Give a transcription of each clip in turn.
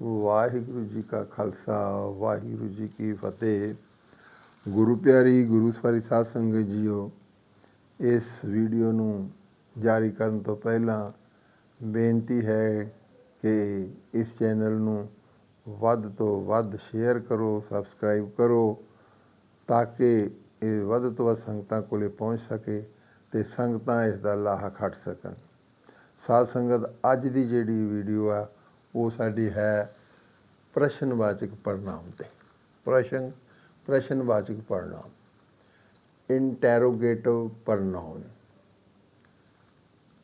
ਵਾਹਿਗੁਰੂ ਜੀ ਕਾ ਖਾਲਸਾ, ਵਾਹਿਗੁਰੂ ਜੀ ਕੀ ਫਤਿਹ। ਗੁਰੂ ਪਿਆਰੀ, ਗੁਰੂ ਸਵਾਰੀ ਸਾਧ ਸੰਗਤ ਜੀਓ, ਇਸ ਵੀਡੀਓ ਨੂੰ ਜਾਰੀ ਕਰਨ ਤੋਂ ਪਹਿਲਾਂ ਬੇਨਤੀ ਹੈ ਕਿ ਇਸ ਚੈਨਲ ਨੂੰ ਵੱਧ ਤੋਂ ਵੱਧ ਸ਼ੇਅਰ ਕਰੋ, ਸਬਸਕ੍ਰਾਈਬ ਕਰੋ, ਤਾਂ ਕਿ ਇਹ ਵੱਧ ਤੋਂ ਵੱਧ ਸੰਗਤਾਂ ਕੋਲੇ ਪਹੁੰਚ ਸਕੇ ਤੇ ਸੰਗਤਾਂ ਇਸ ਦਾ ਲਾਹਾ ਖੱਟ ਸਕਣ। ਸਾਧ ਸੰਗਤ, ਅੱਜ ਦੀ ਜਿਹੜੀ ਵੀਡੀਓ ਆ ਉਹ ਸਾਡੀ ਹੈ ਪ੍ਰਸ਼ਨਵਾਚਕ ਪੜਨਾਮ ਤੇ। ਪ੍ਰਸ਼ਨ, ਪ੍ਰਸ਼ਨਵਾਚਕ ਪੜਨਾਮ ਇੰਟਰੋਗੇਟਿਵ ਪੜਨਾਮ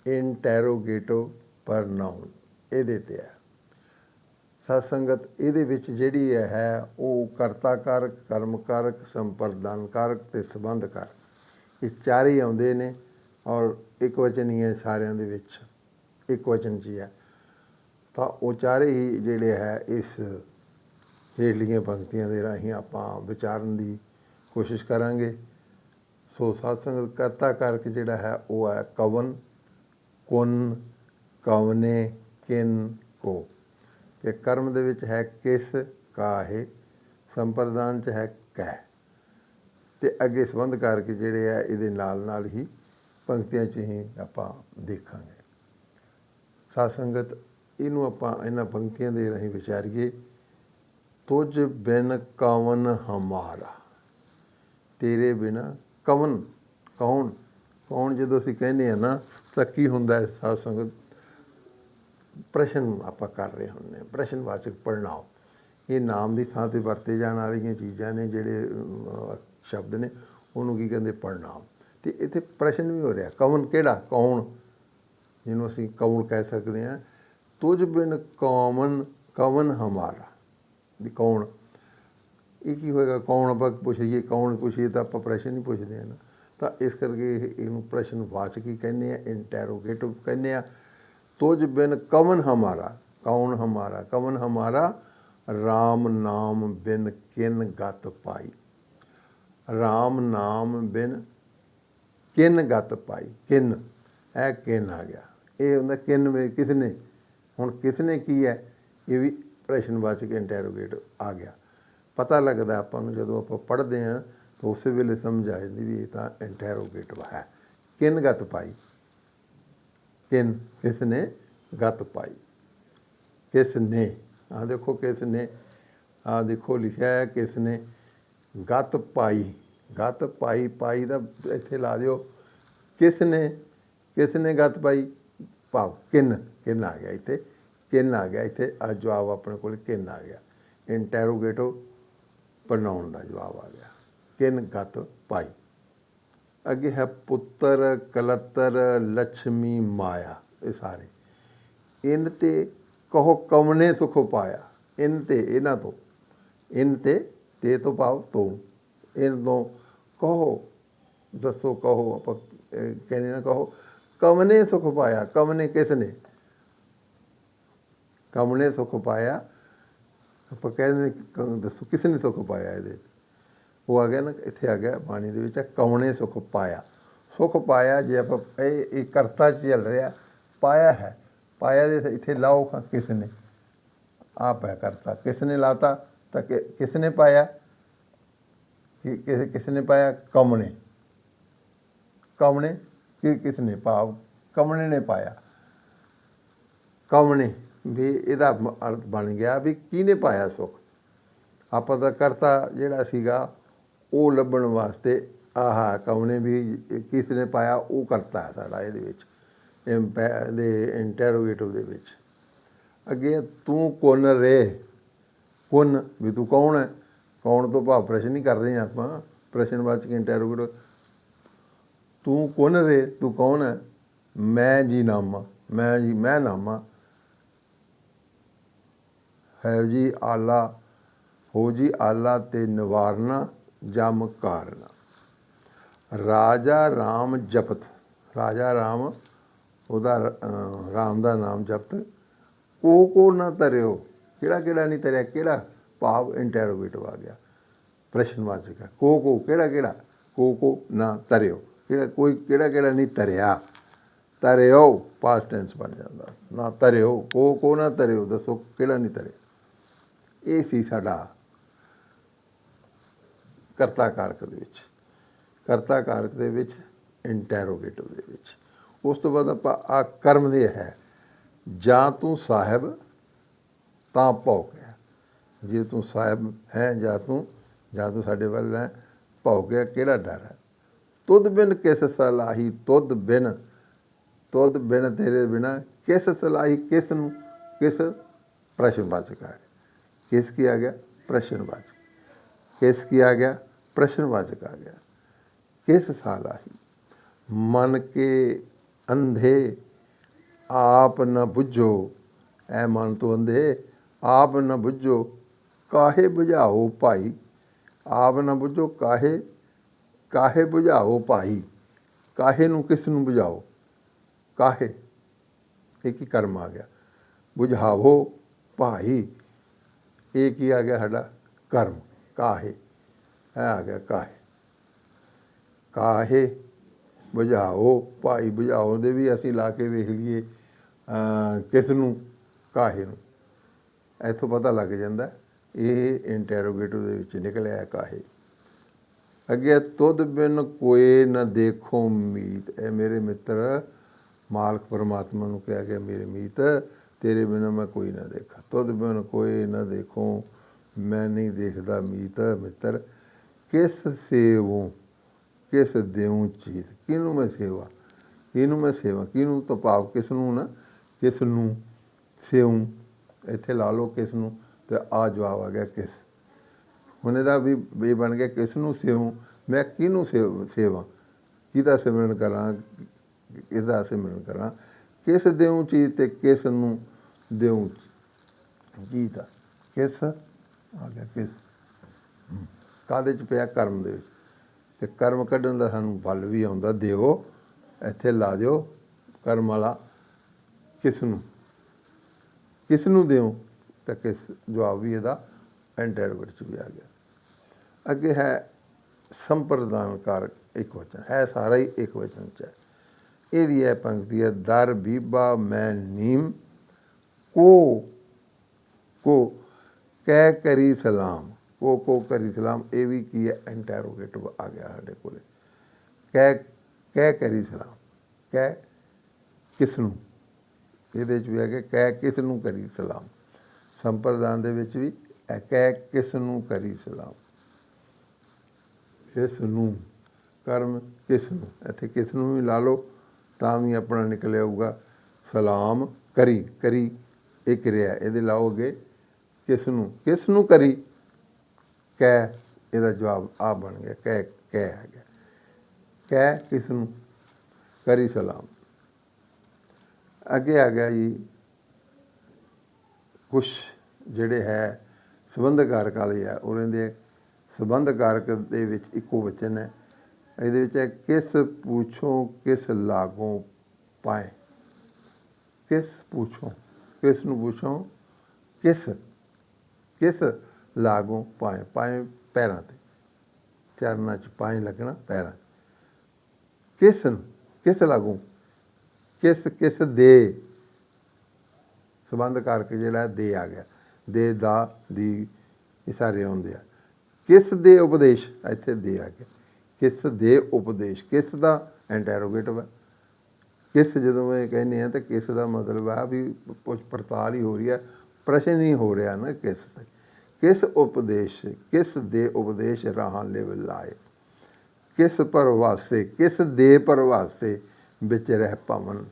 ਇੰਟਰੋਗੇਟਿਵ ਪੜਨਾਮ ਇਹਦੇ ਤੇ ਹੈ। ਸਾਧ ਸੰਗਤ ਇਹਦੇ ਵਿੱਚ ਜਿਹੜੀ ਹੈ, ਉਹ ਕਰਤਾ ਕਾਰਕ ਕਰਮ ਕਾਰਕ ਸੰਪਰਦਾਨ ਕਾਰਕ ਤੇ ਸੰਬੰਧ ਕਾਰਕ ਇਹ ਚਾਰੇ ਆਉਂਦੇ ਨੇ ਔਰ ਇੱਕ ਵਚਨ ਹੀ ਹੈ ਸਾਰਿਆਂ ਦੇ ਵਿੱਚ। ਇੱਕ ਵਚਨ ਜੀ ਹੈ। ਤਾਂ ਉਹ ਚਾਰੇ ਹੀ ਜਿਹੜੇ ਹੈ ਇਸ ਹੇਠਲੀਆਂ ਪੰਕਤੀਆਂ ਦੇ ਰਾਹੀਂ ਆਪਾਂ ਵਿਚਾਰਨ ਦੀ ਕੋਸ਼ਿਸ਼ ਕਰਾਂਗੇ। ਸੋ ਸਾਧ ਸੰਗਤ ਕਰਤਾ ਕਾਰਕ ਜਿਹੜਾ ਹੈ ਉਹ ਹੈ ਕਵਨ, ਕੁਨ, ਕਵਨੇ, ਕਿਨ, ਕੋ। ਕਿ ਕਰਮ ਦੇ ਵਿੱਚ ਹੈ ਕਿਸ, ਕਾਹੇ, ਸੰਪਰਦਾਨ ਚ ਹੈ ਕਹਿ ਤੇ ਅੱਗੇ ਸੰਬੰਧ ਕਰਕੇ ਜਿਹੜੇ ਆ ਇਹਦੇ ਨਾਲ ਨਾਲ ਹੀ ਪੰਕਤੀਆਂ ਚ ਹੀ ਆਪਾਂ ਦੇਖਾਂਗੇ। ਸਾਧ ਸੰਗਤ ਇਹਨੂੰ ਆਪਾਂ ਇਹਨਾਂ ਪੰਕਤੀਆਂ ਦੇ ਰਾਹੀਂ ਵਿਚਾਰੀਏ। ਤੁਝ ਬਿਨ ਕਵਨ ਹਮਾਰਾ। ਤੇਰੇ ਬਿਨਾ ਕਵਨ, ਕੌਣ? ਕੌਣ ਜਦੋਂ ਅਸੀਂ ਕਹਿੰਦੇ ਆ ਨਾ, ਤਾਂ ਕੀ ਹੁੰਦਾ ਹੈ ਸਾਧ ਸੰਗਤ? ਪ੍ਰਸ਼ਨ ਆਪਾਂ ਕਰ ਰਹੇ ਹੁੰਦੇ ਹਾਂ। ਪ੍ਰਸ਼ਨਵਾਚਕ ਪੜਨਾਮ ਇਹ ਨਾਮ ਦੀ ਥਾਂ ਤੇ ਵਰਤੇ ਜਾਣ ਵਾਲੀਆਂ ਚੀਜ਼ਾਂ ਨੇ ਜਿਹੜੇ ਸ਼ਬਦ ਨੇ, ਉਹਨੂੰ ਕੀ ਕਹਿੰਦੇ ਪੜਨਾਮ ਤੇ ਇੱਥੇ ਪ੍ਰਸ਼ਨ ਵੀ ਹੋ ਰਿਹਾ। ਕੌਣ ਕਿਹੜਾ? ਕੌਣ? ਜਿਹਨੂੰ ਅਸੀਂ ਕੌਣ ਕਹਿ ਸਕਦੇ ਹਾਂ। ਤੁਝ ਬਿਨ ਕੌਮਨ, ਕਵਨ ਹਮਾਰਾ। ਵੀ ਕੌਣ? ਇਹ ਕੀ ਹੋਏਗਾ? ਕੌਣ ਆਪਾਂ ਪੁੱਛੀਏ, ਕੌਣ ਪੁੱਛੀਏ ਤਾਂ ਆਪਾਂ ਪ੍ਰਸ਼ਨ ਹੀ ਪੁੱਛਦੇ ਹਾਂ ਨਾ। ਤਾਂ ਇਸ ਕਰਕੇ ਇਹਨੂੰ ਪ੍ਰਸ਼ਨ ਵਾਚਕ ਹੀ ਕਹਿੰਦੇ ਆ ਇੰਟਰੋਗੇਟਿਵ ਕਹਿੰਦੇ ਆ। ਤੁਝ ਬਿਨ ਕਵਨ ਹਮਾਰਾ, ਕੌਣ ਹਮਾਰਾ? ਕਵਨ ਹਮਾਰਾ? RAM ਨਾਮ ਬਿਨ ਕਿਨ ਗਤ ਪਾਈ। RAM ਨਾਮ ਬਿਨ ਕਿਨ ਗਤ ਪਾਈ। ਕਿਨ, ਇਹ ਕਿਨ ਆ ਗਿਆ। ਇਹ ਹੁੰਦਾ ਕਿਨ ਵੇ ਕਿਸ ਨੇ? ਹੁਣ ਕਿਸ ਨੇ ਕੀ ਹੈ, ਇਹ ਵੀ ਪ੍ਰਸ਼ਨਵਾਚਕ ਇੰਟਰੋਗੇਟਿਵ ਆ ਗਿਆ। ਪਤਾ ਲੱਗਦਾ ਆਪਾਂ ਨੂੰ ਜਦੋਂ ਆਪਾਂ ਪੜ੍ਹਦੇ ਹਾਂ, ਤਾਂ ਉਸੇ ਵੇਲੇ ਸਮਝ ਆ ਜਾਂਦੀ ਵੀ ਇਹ ਤਾਂ ਇੰਟਰੋਗੇਟਿਵ ਹੈ। ਕਿਨ ਗਤ ਪਾਈ? ਕਿਨ? ਕਿਸ ਨੇ ਗਤ ਪਾਈ? ਕਿਸ ਨੇ? ਆ ਦੇਖੋ ਕਿਸ ਨੇ ਆ ਦੇਖੋ ਲਿਖਿਆ ਹੈ ਕਿਸ ਨੇ ਗਤ ਪਾਈ। ਗਤ ਪਾਈ ਪਾਈ ਦਾ ਇੱਥੇ ਲਾ ਦਿਓ। ਕਿਸ ਨੇ? ਕਿਸ ਨੇ ਗਤ ਪਾਈ? ਭਾਵ ਕਿਨ ਕਿਨ ਆ ਗਿਆ ਇੱਥੇ, ਕਿਨ ਆ ਗਿਆ ਇੱਥੇ ਆ ਜਵਾਬ ਆਪਣੇ ਕੋਲ ਕਿੰਨ ਆ ਗਿਆ। ਇੰਟਰੋਗੇਟਿਵ ਪ੍ਰਨਾਉਨ ਦਾ ਜਵਾਬ ਆ ਗਿਆ। ਕਿਨ ਗਤ ਪਾਈ ਅੱਗੇ ਹੈ ਪੁੱਤਰ, ਕਲਤਰ ਲక్ష్ਮੀ ਮਾਇਆ, ਇਹ ਸਾਰੇ। ਇਨ ਤੇ ਕਹੋ ਕਵਨੇ ਸੁਖ ਪਾਇਆ। ਇਨ ਤੇ, ਇਹਨਾਂ ਤੋਂ। ਇਨ ਤੇ ਤੇ ਤੋਂ ਭਾਵ ਤੋਂ। ਇਨ ਤੋਂ ਕਹੋ, ਦੱਸੋ ਕਹੋ, ਆਪਾਂ ਕਹਿੰਦੇ ਨਾ ਕਹੋ ਕਵਨੇ ਸੁਖ ਪਾਇਆ ਕਵਨੇ ਕਿਸ ਨੇ? ਕਵਨੇ ਸੁਖ ਪਾਇਆ। ਆਪਾਂ ਕਹਿੰਦੇ ਨੇ ਕ- ਦੱਸੋ, ਕਿਸ ਨੇ ਸੁਖ ਪਾਇਆ ਇਹਦੇ ਉਹ ਆ ਗਿਆ ਨਾ, ਇੱਥੇ ਆ ਗਿਆ ਬਾਣੀ ਦੇ ਵਿੱਚ ਕਵਨੇ ਸੁਖ ਪਾਇਆ। ਸੁਖ ਪਾਇਆ ਜੇ ਆਪਾਂ ਇਹ ਇਹ ਕਰਤਾ ਚ ਚੱਲ ਰਿਹਾ, ਪਾਇਆ ਹੈ। ਪਾਇਆ ਦੇ ਇੱਥੇ ਲਾਓ ਖਾਂ ਕਿਸ ਨੇ? ਆਪ ਹੈ ਕਰਤਾ। ਕਿਸ ਨੇ ਲਾਤਾ? ਤਾਂ ਕਿ ਕਿਸ ਨੇ ਪਾਇਆ? ਕਿ ਕਿਸ ਕਿਸ ਨੇ ਪਾਇਆ? ਕਮਣੇ ਕਮਣੇ ਕਿ ਕਿਸ ਨੇ ਭਾਵ ਕਮਣੇ ਨੇ ਪਾਇਆ। ਕਮਣੇ ਵੀ ਇਹਦਾ ਅਰਥ ਬਣ ਗਿਆ ਵੀ ਕਿਹਨੇ ਪਾਇਆ ਸੁੱਖ? ਆਪਾਂ ਦਾ ਕਰਤਾ ਜਿਹੜਾ ਸੀਗਾ, ਉਹ ਲੱਭਣ ਵਾਸਤੇ ਆਹਾ, ਕਮਣੇ ਵੀ ਕਿਸ ਨੇ ਪਾਇਆ, ਉਹ ਕਰਤਾ ਹੈ ਸਾਡਾ ਇਹਦੇ ਵਿੱਚ ਇੰਪੈ- ਦੇ ਇੰਟਰੋਗੇਟਿਵ ਦੇ ਵਿੱਚ। ਅੱਗੇ ਤੂੰ ਕੁਨ ਰੇ, ਕੁਨ ਵੀ ਤੂੰ ਕੌਣ ਹੈ? ਕੌਣ ਤੋਂ ਭਾਵ ਪ੍ਰਸ਼ਨ ਹੀ ਕਰਦੇ ਹਾਂ ਆਪਾਂ ਪ੍ਰਸ਼ਨਵਾਚਕ ਇੰਟਰੋਗੇਟਿਵ ਤੂੰ ਕੁਨ ਰੇ? ਤੂੰ ਕੌਣ ਹੈ ਮੈਂ ਜੀ ਨਾਮਾ ਮੈਂ ਜੀ ਮੈਂ ਨਾਮਾ। ਹੈ ਜੀ ਆਲਾ ਹੋ ਜੀ ਆਲਾ ਤੇ ਨਿਵਾਰਨਾ ਜਮ ਕਾਰਨਾ। ਰਾਜਾ RAM ਜਪਤ ਰਾਜਾ RAM ਉਹਦਾ ਅਹ, ਰਾਮ ਦਾ ਨਾਮ ਜਪਤ। ਕੋ ਕੋ ਨਾ ਤਰਿਓ ਕਿਹੜਾ ਕਿਹੜਾ ਨਹੀਂ ਤਰਿਆ ਕਿਹੜਾ? ਭਾਵ ਇੰਟਰੋਗੇਟਿਵ ਆ ਗਿਆ। ਪ੍ਰਸ਼ਨਵਾਚਕ ਹੈ ਕੋ ਕੋ ਕਿਹੜਾ ਕਿਹੜਾ? ਕੋ ਕੋ ਨਾ ਤਰਿਓ। ਕਿਹੜਾ ਕੋਈ ਕਿਹੜਾ ਕਿਹੜਾ ਨਹੀਂ ਤਰਿਆ। ਤਰਿਓ ਪਾਸਟ ਟੈਂਸ ਬਣ ਜਾਂਦਾ। ਨਾ ਤਰਿਓ, ਕੋ ਕੋ ਨਾ ਤਰਿਓ, ਦੱਸੋ ਕਿਹੜਾ ਨਹੀਂ ਤਰਿਆ। ਇਹ ਸੀ ਸਾਡਾ ਕਰਤਾ ਕਾਰਕ ਦੇ ਵਿੱਚ। ਕਰਤਾ ਕਾਰਕ ਦੇ ਵਿੱਚ ਇੰਟਰੋਗੇਟਿਵ ਦੇ ਵਿੱਚ। ਉਸ ਤੋਂ ਬਾਅਦ ਆਪਾਂ ਆ ਕਰਮ ਦੇ ਹੈ। ਜਾਂ ਤੂੰ ਸਾਹਿਬ, ਤਾਂ ਭੌਕ ਹੈ ਜੇ ਤੂੰ ਸਾਹਿਬ ਹੈ ਜਾਂ ਤੂੰ ਜਾਂ ਤੂੰ ਸਾਡੇ ਵੱਲ ਹੈ ਭੌਕ ਗਿਆ ਕਿਹੜਾ ਡਰ ਹੈ? ਤੁਧ ਬਿਨ ਕਿਸ ਸਲਾਹੀ, ਤੁਧ ਬਿਨ ਤੁਧ ਬਿਨ ਤੇਰੇ ਬਿਨਾ ਕਿਸ ਸਲਾਹੀ, ਕਿਸ ਨੂੰ, ਕਿਸ ਪ੍ਰਸ਼ਨਵਾਚਕ ਹੈ। ਕਿਸ ਕੀ ਆ ਗਿਆ? ਪ੍ਰਸ਼ਨਵਾਚਕ ਕਿਸ ਕੀ ਆ ਗਿਆ? ਪ੍ਰਸ਼ਨਵਾਚਕ ਆ ਗਿਆ। ਕਿਸ ਸਲਾਹੀ? ਮਨ ਕੇ ਅੰਧੇ, ਆਪ ਨ ਬੁੱਝੋ। ਐ ਮਨ ਤੋਂ ਅੰਧੇ, ਆਪ ਨ ਬੁੱਝੋ। ਕਾਹੇ ਬੁਝਾਓ ਭਾਈ? ਆਪ ਨ ਬੁੱਝੋ ਕਾਹੇ ਕਾਹੇ ਬੁਝਾਓ ਭਾਈ? ਕਾਹੇ ਨੂੰ ਕਿਸ ਨੂੰ ਬੁਝਾਓ? ਕਾਹੇ? ਇਹ ਕੀ ਕਰਮ ਆ ਗਿਆ? ਬੁਝਾਵੋ ਭਾਈ। ਇਹ ਕੀ ਆ ਗਿਆ ਸਾਡਾ? ਕਰਮ। ਕਾਹੇ? ਇਹ ਆ ਗਿਆ ਕਾਹੇ? ਕਾਹੇ? ਬੁਝਾਓ ਭਾਈ। ਬੁਝਾਓ ਦੇ ਵੀ ਅਸੀਂ ਲਾ ਕੇ ਵੇਖ ਲਈਏ ਕਿਸ ਨੂੰ? ਕਾਹੇ ਨੂੰ? ਇੱਥੋਂ ਪਤਾ ਲੱਗ ਜਾਂਦਾ, ਇਹ ਇੰਟਰੋਗੇਟਿਵ ਦੇ ਵਿੱਚ ਨਿਕਲਿਆ ਕਾਹੇ? ਅੱਗੇ ਤੁਧ ਬਿਨ ਕੋਏ ਨ ਦੇਖੋ ਮੀਤ। ਇਹ ਮੇਰੇ ਮਿੱਤਰ, ਮਾਲਕ ਪਰਮਾਤਮਾ ਨੂੰ ਕਿਹਾ ਗਿਆ ਮੇਰੇ ਮੀਤ, ਤੇਰੇ ਬਿਨ ਮੈਂ ਕੋਈ ਨਾ ਦੇਖਾ। ਤੁਧ ਬਿਨ ਕੋਏ ਨਾ ਦੇਖੋ, ਮੈਂ ਨਹੀਂ ਦੇਖਦਾ ਮੀਤ। ਮਿੱਤਰ, ਕਿਸ ਸੇਵੋਂ, ਕਿਸ ਦੇਉ ਚੀਜ਼ ਕਿਹਨੂੰ ਮੈਂ ਸੇਵਾ? ਕਿਹਨੂੰ ਮੈਂ ਸੇਵਾ? ਕਿਹਨੂੰ ਤਾਂ ਭਾਵ ਕਿਸ ਨੂੰ? ਨਾ ਕਿਸ ਨੂੰ ਸੇਉ ਇੱਥੇ ਲਾ ਲਓ ਕਿਸ ਨੂੰ ਤੇ ਆ ਜਵਾਬ ਆ ਗਿਆ ਕਿਸ। ਹੁਣ ਇਹਦਾ ਵੀ ਵੀ ਬਣ ਗਿਆ, ਕਿਸ ਨੂੰ ਸੇਵ? ਮੈਂ ਕਿਹਨੂੰ ਸੇਵ, ਸੇਵਾ? ਕਿਹਦਾ ਸਿਮਰਨ ਕਰਾਂ? ਕਿਹਦਾ ਸਿਮਰਨ ਕਰਾਂ? ਕਿਸ ਦੇਉ ਚੀਜ਼ ਤੇ ਕਿਸ ਨੂੰ ਦੇਉ ਜੀ ਦਾ ਕਿਸ? ਆ ਗਿਆ ਕਿਸ। ਕਾਦੇ ਚ ਪਿਆ? ਕਰਮ ਦੇ ਵਿੱਚ। ਤੇ ਕਰਮ ਕੱਢਣ ਦਾ ਸਾਨੂੰ ਬਲ ਵੀ ਆਉਂਦਾ, ਦਿਓ, ਇੱਥੇ ਲਾ ਦਿਓ, ਕਰਮ ਵਾਲਾ। ਕਿਸ ਨੂੰ? ਕਿਸ ਨੂੰ ਦਿਓ ਤਾਂ ਕਿਸ, ਜਵਾਬ ਵੀ ਇਹਦਾ ਐਂਟਰਵਰਡ ਚ ਵੀ ਆ ਗਿਆ। ਅੱਗੇ ਹੈ ਸੰਪਰਦਾਨ ਕਾਰਕ ਇੱਕ ਵਚਨ, ਹੈ ਸਾਰਾ ਹੀ ਇੱਕ ਵਚਨ ਚ ਹੈ। ਇਹਦੀ ਹੈ ਪੰਕਤੀ ਹੈ, ਦਰ ਬੀਬਾ ਮੈਂ ਨੀਮ, ਕੋ ਕੋ, ਕਹਿ ਕਰੀ ਸਲਾਮ। ਕੋ ਕੋ ਕਰੀ ਸਲਾਮ, ਇਹ ਵੀ ਕੀ ਹੈ? ਇੰਟਰੋਗੇਟਿਵ ਆ ਗਿਆ ਸਾਡੇ ਕੋਲੇ। ਕਹਿ ਕਹਿ ਕਰੀ ਸਲਾਮ, ਕਹਿ ਕਿਸ ਨੂੰ ਇਹਦੇ ਵਿੱਚ ਵੀ ਹੈ ਕਿ ਕਹਿ ਕਿਸ ਨੂੰ ਕਰੀ ਸਲਾਮ। ਸੰਪਰਦਾਨ ਦੇ ਵਿੱਚ ਵੀ ਇਹ ਕਹਿ ਕਿਸ ਨੂੰ ਕਰੀ ਸਲਾਮ। ਕਿਸ ਨੂੰ ਕਰਮ, ਕਿਸ ਨੂੰ? ਇੱਥੇ ਕਿਸ ਨੂੰ ਵੀ ਲਾ ਲਓ, ਤਾਂ ਵੀ ਆਪਣਾ ਨਿਕਲ ਆਊਗਾ ਸਲਾਮ ਕਰੀ ਕਰੀ ਇਹ ਕਿਰਿਆ ਇਹਦੇ ਲਾਓਗੇ, ਕਿਸ ਨੂੰ? ਕਿਸ ਨੂੰ ਕਰੀ? ਕਹਿ, ਇਹਦਾ ਜਵਾਬ ਆ ਬਣ ਗਿਆ, ਕਹਿ ਕਹਿ ਆ ਗਿਆ। ਕਹਿ ਕਿਸ ਨੂੰ? ਕਰੀ ਸਲਾਮ। ਅੱਗੇ ਆ ਗਿਆ ਜੀ, ਕੁਛ ਜਿਹੜੇ ਹੈ ਸੰਬੰਧ ਕਾਰਕ ਆ ਉਹਨਾਂ ਦੇ ਸੰਬੰਧ ਕਾਰਕ ਦੇ ਵਿੱਚ ਇੱਕੋ ਵਚਨ ਹੈ। ਇਹਦੇ ਵਿੱਚ ਹੈ, ਕਿਸ ਪੁੱਛੋ, ਕਿਸ ਲਾਗੋਂ ਪਾਏ। ਕਿਸ ਪੁੱਛੋ, ਕਿਸ ਨੂੰ ਪੁੱਛੋ, ਕਿਸ ਕਿਸ ਲਾਗੋਂ ਪਾਏ। ਪਾਏ ਪੈਰਾਂ ਤੇ। ਚਰਨਾਂ ਚ ਪਾਏ ਲੱਗਣਾ ਪੈਰਾਂ 'ਚ। ਕਿਸ ਨੂੰ, ਕਿਸ ਲਾਗੋਂ, ਕਿਸ ਕਿਸ ਦੇ। ਸੰਬੰਧ ਕਰਕੇ ਜਿਹੜਾ ਦੇ ਆ ਗਿਆ। ਦੇ, ਦਾ, ਦੀ, ਇਹ ਸਾਰੇ ਆਉਂਦੇ ਆ। ਕਿਸ ਦੇ ਉਪਦੇਸ਼? ਇੱਥੇ ਦੇ ਆ ਗਿਆ ਕਿਸ ਦੇ ਉਪਦੇਸ਼? ਕਿਸ ਦਾ? ਇੰਟਰੋਗੇਟਿਵ ਹੈ। ਕਿਸ ਜਦੋਂ ਇਹ ਕਹਿੰਦੇ ਆ ਤਾਂ ਕਿਸ ਦਾ ਮਤਲਬ ਆ ਵੀ ਪੁੱਛ ਪੜਤਾਲ ਹੀ ਹੋ ਰਹੀ ਹੈ। ਪ੍ਰਸ਼ਨ ਹੀ ਹੋ ਰਿਹਾ ਨਾ ਕਿਸ ਤੇ। ਕਿਸ ਉਪਦੇਸ਼? ਕਿਸ ਦੇ ਉਪਦੇਸ਼ ਰਾਹਾਂ ਲੈ ਲਾਏ? ਕਿਸ ਪਰਵਾਸੇ? ਕਿਸ ਦੇ ਪਰਵਾਸੇ ਵਿੱਚ ਰਹਿ ਪਵਨ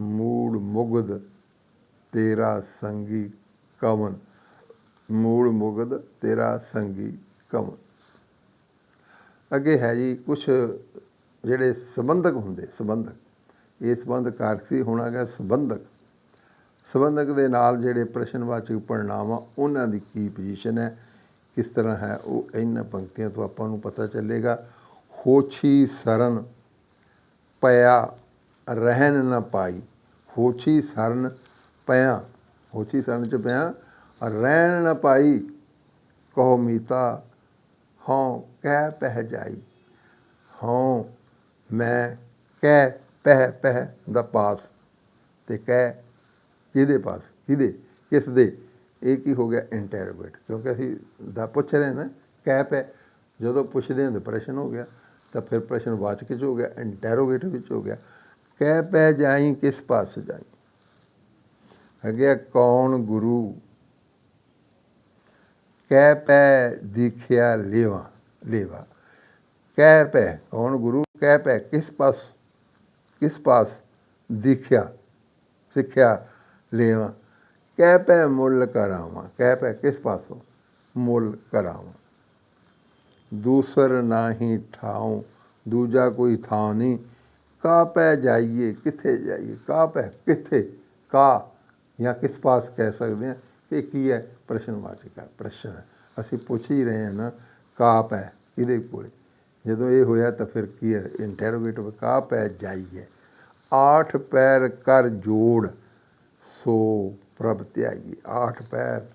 ਮੂੜ ਮੁਗਦ ਤੇਰਾ ਸੰਗੀ ਕਵਨ? ਮੂਲ ਮੁਗਦ ਤੇਰਾ ਸੰਗੀ ਕਵਨ ਅੱਗੇ ਹੈ ਜੀ ਕੁਝ ਜਿਹੜੇ ਸੰਬੰਧਕ ਹੁੰਦੇ, ਸੰਬੰਧਕ। ਇਹ ਸੰਬੰਧ ਕਾਰਕੀ ਹੋਣਾ ਗਿਆ ਸੰਬੰਧਕ। ਸੰਬੰਧਕ ਦੇ ਨਾਲ ਜਿਹੜੇ ਪ੍ਰਸ਼ਨਵਾਚਕ ਪੜਨਾਮ ਆ ਉਹਨਾਂ ਦੀ ਕੀ ਪੋਜੀਸ਼ਨ ਹੈ, ਕਿਸ ਤਰ੍ਹਾਂ ਹੈ, ਉਹ ਇਹਨਾਂ ਪੰਕਤੀਆਂ ਤੋਂ ਆਪਾਂ ਨੂੰ ਪਤਾ ਚੱਲੇਗਾ। ਹੋਛੀ ਸਰਨ ਪਿਆ ਰਹਿਣ ਨਾ ਪਾਈ। ਹੋਛੀ ਸਰਨ ਪਿਆ, ਹੋਛੀ ਸਰਨ ਚ ਪਿਆ ਰਹਿਣ ਨਾ ਪਾਈ, ਕਹੋ ਮੀਤਾ, ਹਉ ਕਹਿ ਪਹਿ ਜਾਈ। ਹਉ ਮੈਂ ਕਹਿ ਪਹਿ ਪਹਿ ਦਾ ਪਾਸ ਤੇ ਕਹਿ ਕਿਹਦੇ ਪਾਸ ਕਿਹਦੇ? ਕਿਸ ਦੇ ਇਹ ਕੀ ਹੋ ਗਿਆ? ਇੰਟਰੋਗੇਟ ਕਿਉਂਕਿ ਅਸੀਂ ਦਾ ਪੁੱਛ ਰਹੇ ਨਾ, ਕਹਿ ਪੈ ਜਦੋਂ ਪੁੱਛਦੇ ਹਾਂ ਤਾਂ ਪ੍ਰਸ਼ਨ ਹੋ ਗਿਆ, ਤਾਂ ਫਿਰ ਪ੍ਰਸ਼ਨ ਵਾਚਕ ਚ ਹੋ ਗਿਆ ਇੰਟਰੋਗੇਟ ਵਿੱਚ ਹੋ ਗਿਆ। ਕਹਿ ਪੈ ਜਾਈ, ਕਿਸ ਪਾਸ ਜਾਈ? ਅਗੇ ਕੌਣ ਗੁਰੂ? ਕਹਿ ਪੈ ਦੀਖਿਆ ਲੇਵਾ ਲੇਵਾ। ਕਹਿ ਪੈ, ਕੌਣ ਗੁਰੂ? ਕਹਿ ਪੈ, ਕਿਸ ਪਾਸ ਕਿਸ ਪਾਸ ਦੇਖਿਆ, ਸਿੱਖਿਆ ਲੇਵਾ? ਕਹਿ ਪੈ ਮੁੱਲ ਕਰਾਵਾਂ, ਕਹਿ ਪੈ ਕਿਸ ਪਾਸੋਂ ਮੁੱਲ ਕਰਾਵਾਂ? ਦੂਸਰ ਨਾਹੀ ਠਾਉ, ਦੂਜਾ ਕੋਈ ਥਾਂ ਨਹੀਂ ਕਾ ਪੈ ਜਾਈਏ, ਕਿੱਥੇ ਜਾਈਏ? ਕਾ ਪੈ ਕਿੱਥੇ, ਕਾ ਜਾਂ ਕਿਸ ਪਾਸ ਕਹਿ ਸਕਦੇ ਹਾਂ? ਇਹ ਕੀ ਹੈ? ਪ੍ਰਸ਼ਨਵਾਚਕ ਹੈ, ਪ੍ਰਸ਼ਨ ਹੈ। ਅਸੀਂ ਪੁੱਛ ਹੀ ਰਹੇ ਹਾਂ ਨਾ ਕਾ ਪੈ ਇਹਦੇ ਕੋਲੇ। ਜਦੋਂ ਇਹ ਹੋਇਆ ਤਾਂ ਫਿਰ ਕੀ ਹੈ? ਇੰਟਰੋਗੇਟਿਵ ਕਾ ਪੈ ਜਾਈਏ ਆਠ ਪੈਰ ਕਰ ਜੋੜ, ਸੋ ਪ੍ਰਭ ਧਿਆਈਏ। ਆਠ ਪੈਰ,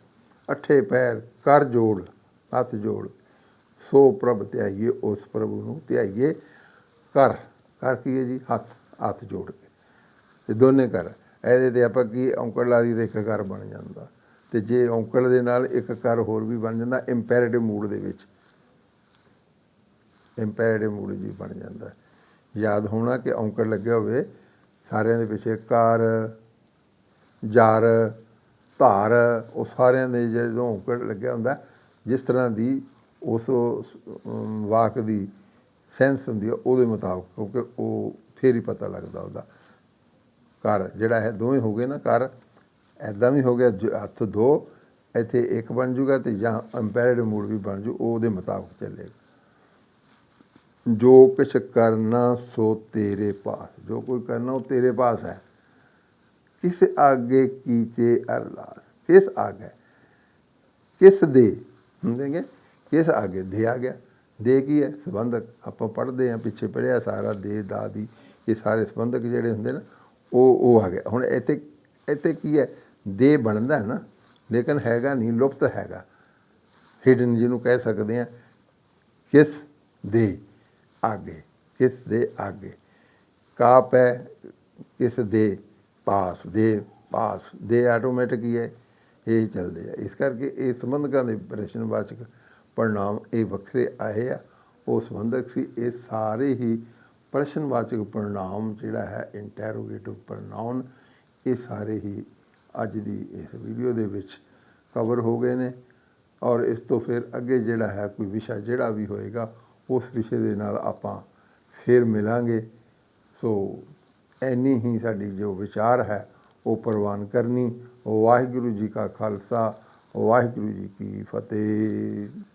ਅਠੇ ਪੈਰ ਕਰ ਜੋੜ, ਹੱਥ ਜੋੜ, ਸੋ ਪ੍ਰਭ ਧਿਆਈਏ, ਉਸ ਪ੍ਰਭੂ ਨੂੰ ਧਿਆਈਏ। ਕਰ ਕਰ ਕੀ ਹੈ ਜੀ? ਹੱਥ ਹੱਥ ਜੋੜ ਕੇ। ਤੇ ਦੋਨੇ ਕਰ। ਇਹਦੇ ਤੇ ਆਪਾਂ ਕੀ ਔਂਕੜ ਲਾ ਦੀ ਤੇ ਇੱਕ ਕਰ ਬਣ ਜਾਂਦਾ। ਤੇ ਜੇ ਔਂਕੜ ਦੇ ਨਾਲ ਇੱਕ ਕਰ ਹੋਰ ਵੀ ਬਣ ਜਾਂਦਾ ਇੰਪੈਰੇਟਿਵ ਮੂਡ ਦੇ ਵਿੱਚ। ਇੰਪੈਰੇਟਿਵ ਮੂਡ ਜੀ ਬਣ ਜਾਂਦਾ। ਯਾਦ ਹੋਣਾ ਕਿ ਔਂਕੜ ਲੱਗਿਆ ਹੋਵੇ, ਸਾਰਿਆਂ ਦੇ ਪਿੱਛੇ ਕਾਰ ਜਾਰ ਧਾਰ, ਉਹ ਸਾਰਿਆਂ ਦੇ ਜਦੋਂ ਔਂਕੜ ਲੱਗਿਆ ਹੁੰਦਾ, ਜਿਸ ਤਰ੍ਹਾਂ ਦੀ ਉਸ ਵਾਕ ਦੀ ਸੈਂਸ ਹੁੰਦੀ ਹੈ ਉਹਦੇ ਮੁਤਾਬਕ, ਕਿਉਂਕਿ ਉਹ ਫੇਰ ਹੀ ਪਤਾ ਲੱਗਦਾ ਉਹਦਾ। ਕਰ ਜਿਹੜਾ ਹੈ, ਦੋਵੇਂ ਹੋ ਗਏ ਨਾ ਕਰ ਐਦਾਂ ਵੀ ਹੋ ਗਿਆ, ਜ- ਹੱਥ ਦੋ ਇੱਥੇ ਇੱਕ ਬਣ ਜੂਗਾ ਤੇ ਜਾਂ ਇੰਪੈਰੇਟਿਵ ਮੂਡ ਵੀ ਬਣ ਜੂ ਉਹਦੇ ਮੁਤਾਬਕ ਚੱਲੇਗਾ। ਜੋ ਕੁਛ ਕਰਨਾ, ਸੋ ਤੇਰੇ ਪਾਸ। ਜੋ ਕੋਈ ਕਰਨਾ, ਉਹ ਤੇਰੇ ਪਾਸ ਹੈ। ਕਿਸ ਆਗੇ ਕੀਚੇ ਅਰਦਾਸ ਕਿਸ ਆਗੇ? ਕਿਸ ਦੇ? ਹੁੰਦੇਗੇ ਕਿਸ ਆਗੇ? ਦੇ ਆ ਗਿਆ। ਦੇ ਕੀ ਹੈ? ਸੰਬੰਧਕ। ਆਪਾਂ ਪੜ੍ਹਦੇ ਆ ਪਿੱਛੇ ਪੜਿਆ ਸਾਰਾ ਦੇ, ਦਾ, ਦੀ, ਇਹ ਸਾਰੇ ਸੰਬੰਧਕ ਜਿਹੜੇ ਹੁੰਦੇ ਨਾ, ਉਹ ਉਹ ਆ ਗਿਆ। ਹੁਣ ਇੱਥੇ ਇੱਥੇ ਕੀ ਹੈ? ਦੇ ਬਣਦਾ ਹੈ ਨਾ, ਲੇਕਿਨ ਹੈਗਾ ਨਹੀਂ, ਲੁਪਤ ਹੈਗਾ। ਹਿਡਨ ਜਿਹਨੂੰ ਕਹਿ ਸਕਦੇ ਆ ਕਿਸ ਦੇ ਆਗੇ, ਕਿਸ ਦੇ ਆਗੇ। ਕਾਪ ਹੈ, ਕਿਸ ਦੇ ਪਾਸ ਦੇ ਪਾਸ, ਦੇ ਆਟੋਮੈਟਿਕ ਹੀ ਹੈ, ਇਹ ਚੱਲਦੇ ਆ। ਇਸ ਕਰਕੇ ਇਹ ਸੰਬੰਧਕਾਂ ਦੇ ਪ੍ਰਸ਼ਨਵਾਚਕ ਪੜਨਾਮ ਇਹ ਵੱਖਰੇ ਆਏ ਆ। ਉਹ ਸੰਬੰਧਕ ਸੀ, ਇਹ ਸਾਰੇ ਹੀ ਪ੍ਰਸ਼ਨਵਾਚਕ ਪੜਨਾਮ ਜਿਹੜਾ ਹੈ ਇੰਟਰੋਗੇਟਿਵ ਪ੍ਰਨਾਉਨ ਇਹ ਸਾਰੇ ਹੀ ਅੱਜ ਦੀ ਇਸ ਵੀਡੀਓ ਦੇ ਵਿੱਚ ਕਵਰ ਹੋ ਗਏ ਨੇ। ਔਰ ਇਸ ਤੋਂ ਫਿਰ ਅੱਗੇ ਜਿਹੜਾ ਹੈ, ਕੋਈ ਵਿਸ਼ਾ ਜਿਹੜਾ ਵੀ ਹੋਏਗਾ, ਉਸ ਵਿਸ਼ੇ ਦੇ ਨਾਲ ਆਪਾਂ ਫਿਰ ਮਿਲਾਂਗੇ। ਸੋ ਐਨੀ ਹੀ ਸਾਡੀ ਜੋ ਵਿਚਾਰ ਹੈ, ਉਹ ਪ੍ਰਵਾਨ ਕਰਨੀ। ਵਾਹਿਗੁਰੂ ਜੀ ਕਾ ਖਾਲਸਾ, ਵਾਹਿਗੁਰੂ ਜੀ ਕੀ ਫਤਿਹ।